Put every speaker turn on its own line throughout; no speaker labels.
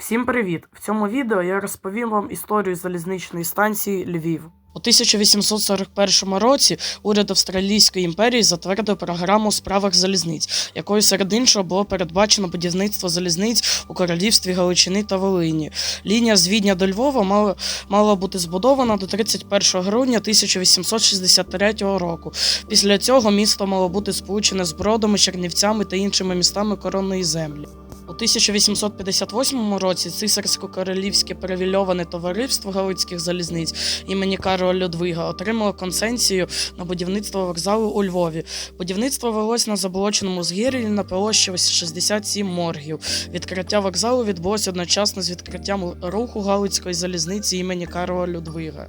Всім привіт! В цьому відео я розповім вам історію залізничної станції Львів. У 1841 році уряд Австралійської імперії затвердив програму у справах залізниць, якою серед іншого було передбачено будівництво залізниць у королівстві Галичини та Волині. Лінія з Відня до Львова мала, мала бути збудована до 31 грудня 1863 року. Після цього місто мало бути сполучене з Бродами, Чернівцями та іншими містами коронної землі. У 1858 році цисарсько-королівське перевільоване товариство Галицьких залізниць імені Карла Людвига отримало концесію на будівництво вокзалу у Львові. Будівництво велось на заболоченому згір'ї на площі 67 моргів. Відкриття вокзалу відбулося одночасно з відкриттям руху Галицької залізниці імені Карла Людвига.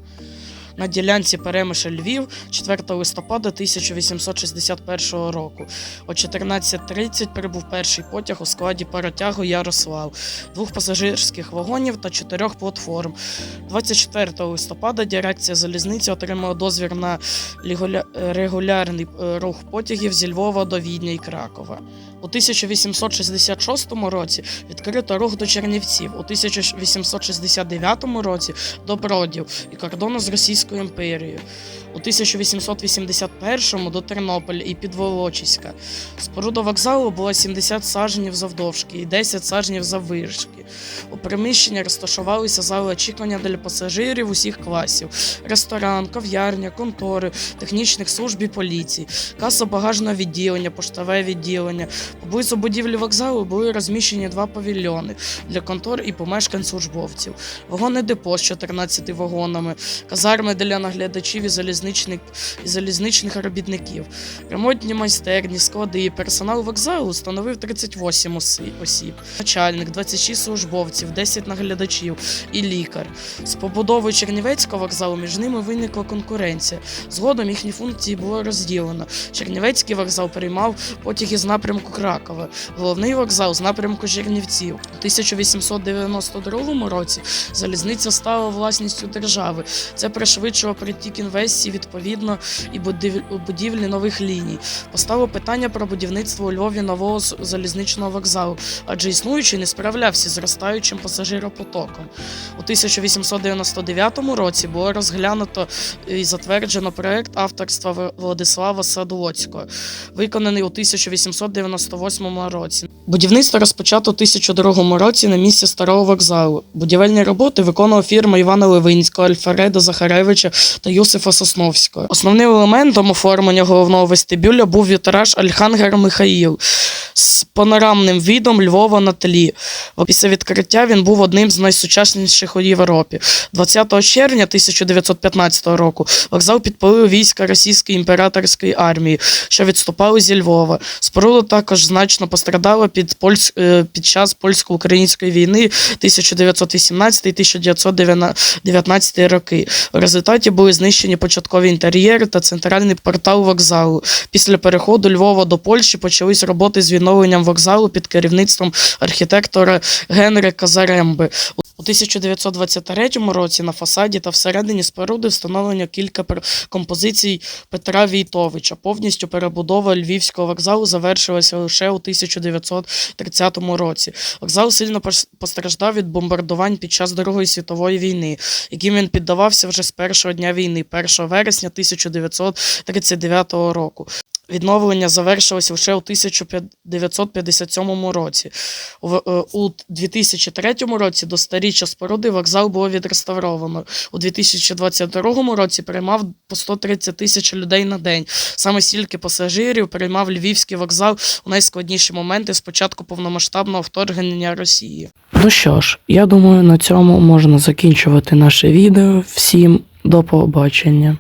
На ділянці Перемиша Львів 4 листопада 1861 року. О 14.30 прибув перший потяг у складі паротягу Ярослав, двох пасажирських вагонів та чотирьох платформ. 24 листопада дирекція залізниці отримала дозвір на регулярний е, рух потягів зі Львова до Відня і Кракова. У 1866 році відкрито рух до Чернівців, у 1869 році до Бродів і кордону з Російською імперією, у 1881 до Тернополя і Підволочиська. Споруда вокзалу була 70 саженів завдовжки і 10 саженів заввишки. У приміщенні розташувалися зали очікування для пасажирів усіх класів: ресторан, кав'ярня, контори, технічних служб і поліції, каса багажного відділення, поштове відділення. Поблизу будівлі вокзалу були розміщені два павільйони для контор і помешкань службовців, вагонне депо з 14 вагонами, казарми для наглядачів і залізничних, і залізничних робітників, ремонтні майстерні, склади. Персонал вокзалу становив 38 оси- осіб, начальник, 26 службовців, 10 наглядачів і лікар. З побудовою Чернівецького вокзалу між ними виникла конкуренція. Згодом їхні функції було розділено. Чернівецький вокзал приймав потяги з напрямку Кракова, головний вокзал з напрямку Чернівців. У 1892 році залізниця стала власністю держави. Це пришвидшило притік інвестицій відповідно і будівлі нових ліній. Постало питання про будівництво у Львові нового залізничного вокзалу, адже існуючий не справлявся з зростаючим пасажиропотоком. У 1899 році було розглянуто і затверджено проект авторства Владислава Садлоцького, виконаний у 1898 році. Будівництво розпочато у 1002 році на місці старого вокзалу. Будівельні роботи виконувала фірма Івана Левинського, Альфареда Захаревича та Юсифа Сосновського. Основним елементом оформлення головного вестибюля був вітраж Альхангер Михаїл з панорамним відом Львова на тлі. Після відкриття він був одним з найсучасніших у Європі. 20 червня 1915 року вокзал підпалили війська російської імператорської армії, що відступали зі Львова. Споруда також значно пострадала під, польсь... е, під час польсько-української війни 1918-1919 роки. В результаті були знищені початкові інтер'єри та центральний портал вокзалу. Після переходу Львова до Польщі почались роботи з відновленням вокзалу під керівництвом архітектора Генрика Заремби. У 1923 році на фасаді та всередині споруди встановлено кілька композицій Петра Війтовича. Повністю перебудова Львівського вокзалу завершилася лише у 1930 році. Вокзал сильно постраждав від бомбардувань під час Другої світової війни, яким він піддавався вже з першого дня війни, 1 вересня 1939 року. Відновлення завершилося лише у 1957 році. У, е, у 2003 році до старіччя споруди вокзал було відреставровано. У 2022 році приймав по 130 тисяч людей на день. Саме стільки пасажирів приймав Львівський вокзал у найскладніші моменти з початку повномасштабного вторгнення Росії. Ну що ж, я думаю, на цьому можна закінчувати наше відео. Всім до побачення.